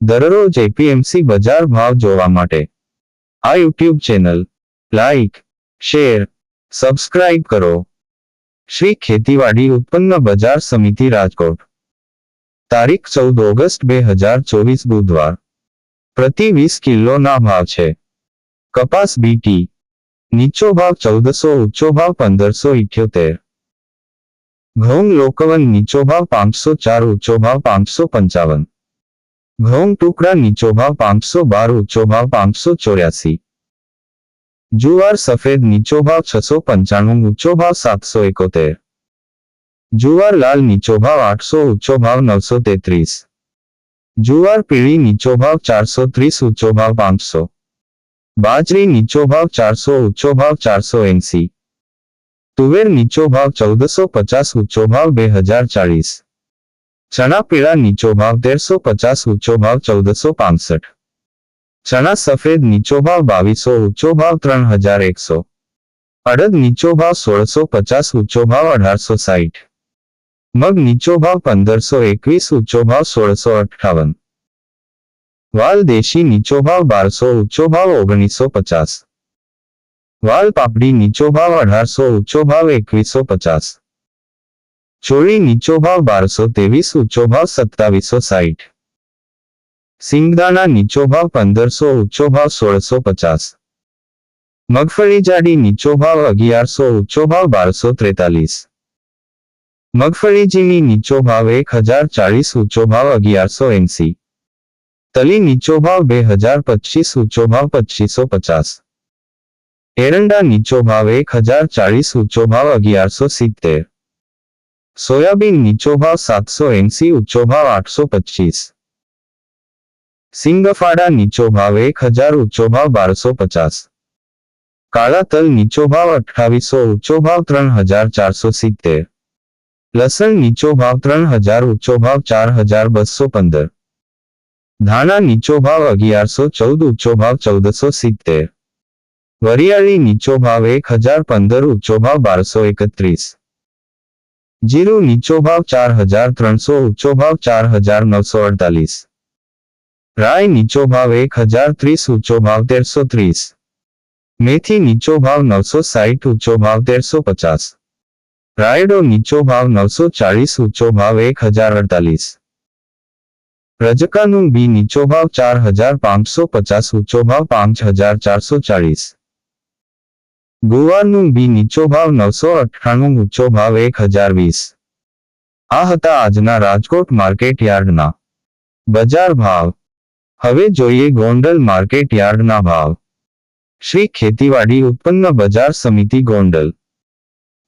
દરરોજ એપીએમસી બજાર ભાવ જોવા માટે આ YouTube channel like share subscribe કરો શ્રી ખેતીવાડી ઉત્પન્ન બજાર સમિતિ રાજકોટ તારીખ ચૌદ ઓગસ્ટ બે હજાર ચોવીસ બુધવાર પ્રતિ વીસ કિલોના ભાવ છે કપાસ બીટી નીચો ભાવ ચૌદસો ઊંચો ભાવ પંદરસો ઇઠ્યોતેર ઘઉં લોકવન નીચો ભાવ પાંચસો ચાર ઊંચો ભાવ પાંચસો પંચાવન ઘઉં ટુકડા નીચો ભાવ પાંચસો બાર ઊંચો ભાવ પાંચસો ચોર્યાસી જુવાર સફેદ નીચો ભાવ છસો પંચાણું ઊંચો ભાવ સાતસો એકોતેર જુવાર લાલ નીચો ભાવ આઠસો ઊંચો ભાવ નવસો તેત્રીસ જુવાર પીળી નીચો ભાવ ચારસો ત્રીસ ઊંચો ભાવ પાંચસો બાજરી નીચો ભાવ ચારસો ઊંચો ભાવ ચારસો એંસી તુવેર નીચો ભાવ ચૌદસો પચાસ ઊંચો ભાવ બે હજાર ચાળીસ ચણા પીળા નીચો ભાવ તેરસો પચાસ, ઊંચો ભાવ ચૌદસો પાસઠ. ચણા સફેદ નીચો ભાવ બાવીસો, ઊંચો ભાવ ત્રણ હજાર એકસો અડદ નીચો ભાવ સોળસો પચાસ, ઊંચો ભાવ અઢારસો સાઠ મગ નીચો ભાવ પંદરસો એકવીસ, ઊંચો ભાવ સોળસો અઠ્ઠાવન. વાલ દેશી નીચો ભાવ બારસો, ઊંચો ભાવ ઓગણીસો પચાસ. વાલ પાપડી નીચો ભાવ અઢારસો, ઊંચો ભાવ એકવીસો પચાસ. ચોળી નીચો ભાવ બારસો ત્રેવીસ ઊંચો ભાવ સત્તાવીસો સાઠ સિંગદાણા નીચો ભાવ પંદરસો ઊંચો ભાવ સોળસો પચાસ મગફળી જાડી નીચો ભાવ અગિયારસો ઊંચો ભાવ બારસો ત્રેતાલીસ મગફળી ઝીણી નીચો ભાવ એક હજાર ચાળીસ ઊંચો ભાવ અગિયારસો એંસી તલી નીચો ભાવ બે હજાર પચીસ ઊંચો ભાવ પચીસો પચાસ એરંડા નીચો ભાવ એક હજાર ચાળીસ ઊંચો ભાવ અગિયારસો સિત્તેર સોયાબીન નીચો ભાવ સાતસો એંસી ઊંચો ભાવ આઠસો પચીસ સિંગફાડા નીચો ભાવ એક હજાર ઊંચો ભાવ બારસો પચાસ કાળા તલ નીચો ભાવ અઠ્ઠાવીસો ઊંચો ભાવ ત્રણ હજાર ચારસો સિત્તેર લસણ નીચો ભાવ ત્રણ હજાર ઊંચો ભાવ ચાર હજાર બસો પંદર ધાણા નીચો ભાવ અગિયારસો ચૌદ ઊંચો ભાવ ચૌદસો સિત્તેર વરિયાળી નીચો ભાવ એક હજાર પંદર ઊંચો ભાવ બારસો એકત્રીસ જીરું નીચો ભાવ ચાર હજાર ત્રણસો ઊંચો ભાવ ચાર હજાર નવસો અડતાલીસ રાય નીચો ભાવ એક હજાર ત્રીસ ઊંચો ભાવ તેરસો ત્રીસ મેથી નીચો ભાવ નવસો સાઠ ઊંચો ભાવ તેરસો પચાસ રાયડો નીચો ભાવ નવસો ચાળીસ ઊંચો ભાવ એક હજાર અડતાલીસ રજકાનું બી નીચો ભાવ ચાર હજાર પાંચસો પચાસ ઊંચો ભાવ પાંચ હજાર ચારસો ચાળીસ ગુવારનું બી નીચો ભાવ નવસો અઠ્ઠાણું, ઊંચો ભાવ એક હજાર વીસ. આ હતા આજના રાજકોટ માર્કેટ યાર્ડના. બજાર ભાવ. હવે જોઈએ ગોંડલ માર્કેટ યાર્ડના ભાવ. શ્રી ખેતીવાડી ઉત્પન્ન બજાર સમિતિ ગોંડલ.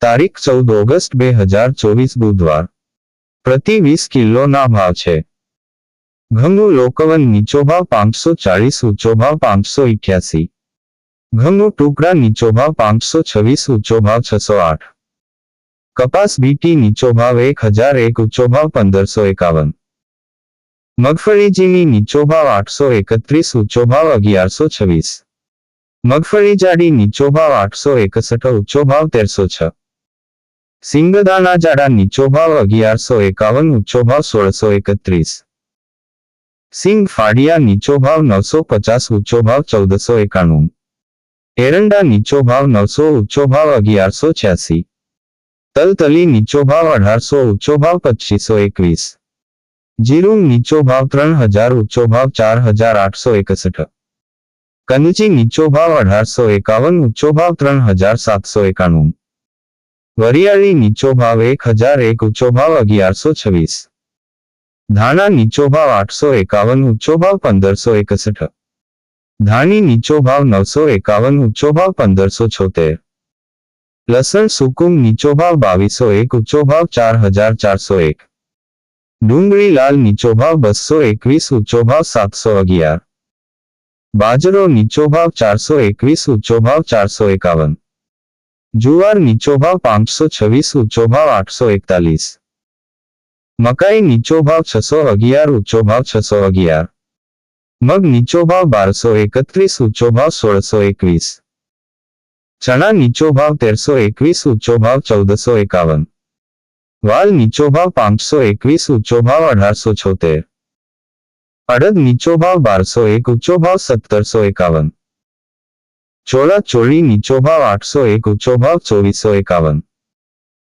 તારીખ ચૌદ ઓગસ્ટ બે હજાર ચોવીસ બુધવાર. પ્રતિ વીસ કિલોના ભાવ છે. ઘઉં લોકવન નીચો ભાવ પાંચસો ચાળીસ, ઊંચો ભાવ પાંચસો ઇઠ્યાસી. ઘઉં ટુકડા નીચો ભાવ પાંચસો છવ્વીસ ઊંચો ભાવ છસો આઠ કપાસ બીટી નીચો ભાવ એક હજાર એક ઊંચો ભાવ પંદરસો એકાવન મગફળી ઝીણી નીચો ભાવ આઠસો એકત્રીસ ઊંચો ભાવ અગિયારસો છવ્વીસ મગફળી જાડી નીચો ભાવ આઠસો એકસઠ ઊંચો ભાવ તેરસો છ સિંગદાણા જાડા નીચો ભાવ અગિયારસો એકાવન ઊંચો ભાવ સોળસો એકત્રીસ સિંગ ફાડિયા નીચો ભાવ નવસો પચાસ ઊંચો ભાવ ચૌદસો એકાણું એરંડા નીચો ભાવ નવસો ઊંચો ભાવ અગિયારસો છ્યાસી તલતલી નીચો ભાવ અઢારસો ઊંચો ભાવ પચીસો એકવીસ જીરું નીચો ભાવ ત્રણ હજાર ઊંચો ભાવ ચાર હજાર આઠસો એકસઠ કનજી નીચો ભાવ અઢારસો એકાવન ઊંચો ભાવ ત્રણ હજાર સાતસો એકાણું વરિયાળી નીચો ભાવ એક હજાર એક ઊંચો ભાવ અગિયારસો છવ્વીસ ધાણા નીચો ભાવ આઠસો એકાવન ઊંચો ભાવ પંદરસો એકસઠ ધાણી નીચો ભાવ નવસો એકાવન ઊંચો ભાવ પંદરસો છોતેર લસણ સુકુમ નીચો ભાવ બાવીસો એક ઊંચો ભાવ ચાર હજાર ચારસો એક ડુંગળી લાલ નીચો ભાવ બસો એકવીસ ઊંચો ભાવ સાતસો અગિયાર બાજરો નીચો ભાવ ચારસો એકવીસ ઊંચો ભાવ ચારસો એકાવન જુવાર નીચો ભાવ પાંચસો છવ્વીસ ઊંચો ભાવ આઠસો એકતાલીસ મકાઈ નીચો ભાવ છસો અગિયાર ઊંચો ભાવ છસો અગિયાર મગ નીચો ભાવ બારસો એકત્રીસ ઊંચો ભાવ સોળસો એકવીસ ચણા નીચો ભાવ તેરસો એકવીસ ઊંચો ભાવ ચૌદસો એકાવન વાલ નીચો ભાવ પાંચસો એકવીસ ઊંચો ભાવ અઢારસો છોતેર અડદ નીચો ભાવ બારસો એક ઊંચો ભાવ સત્તરસો એકાવન ચોળા ચોળી નીચો ભાવ આઠસો એક ઊંચો ભાવ ચોવીસો એકાવન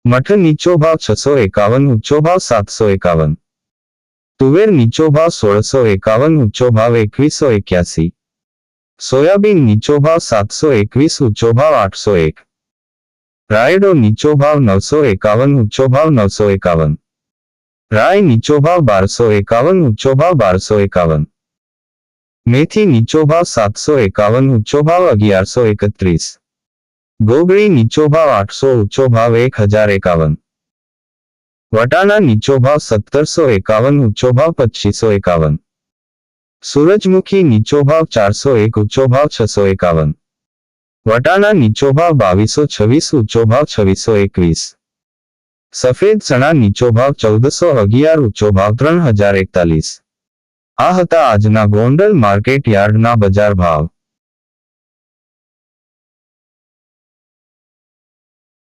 મઠ નીચો ભાવ છસો એકાવન ઊંચો ભાવ સાતસો એકાવન તુવેર નીચો ભાવ સોળસો એકાવન, ઊંચો ભાવ એકવીસો એક્યાસી. સોયાબીન નીચો ભાવ સાતસો એકવીસ, ઊંચો ભાવ આઠસો એક. રાયડો નીચો ભાવ નવસો એકાવન, ઊંચો ભાવ નવસો એકાવન. રાય નીચો ભાવ બારસો એકાવન, ઊંચો ભાવ બારસો એકાવન. મેથી નીચો ભાવ સાતસો એકાવન, ઊંચો ભાવ અગિયારસો એકત્રીસ. ગોગળી નીચો ભાવ આઠસો, ઊંચો ભાવ એક હજાર એકાવન. વટાણા નીચો ભાવ સત્તરસો એકાવન, ઊંચો ભાવ પચીસો એકાવન. સૂરજમુખી નીચો ભાવ ચારસો એક, ઊંચો ભાવ છસો એકાવન. વટાણા નીચો ભાવ બાવીસો છવ્વીસ, ઊંચો ભાવ છવ્વીસો એકવીસ. સફેદ ચણા નીચો ભાવ ચૌદસો અગિયાર, ઊંચો ભાવ ત્રણ હજાર એકતાલીસ. આ હતા આજના ગોંડલ માર્કેટ યાર્ડના બજાર ભાવ.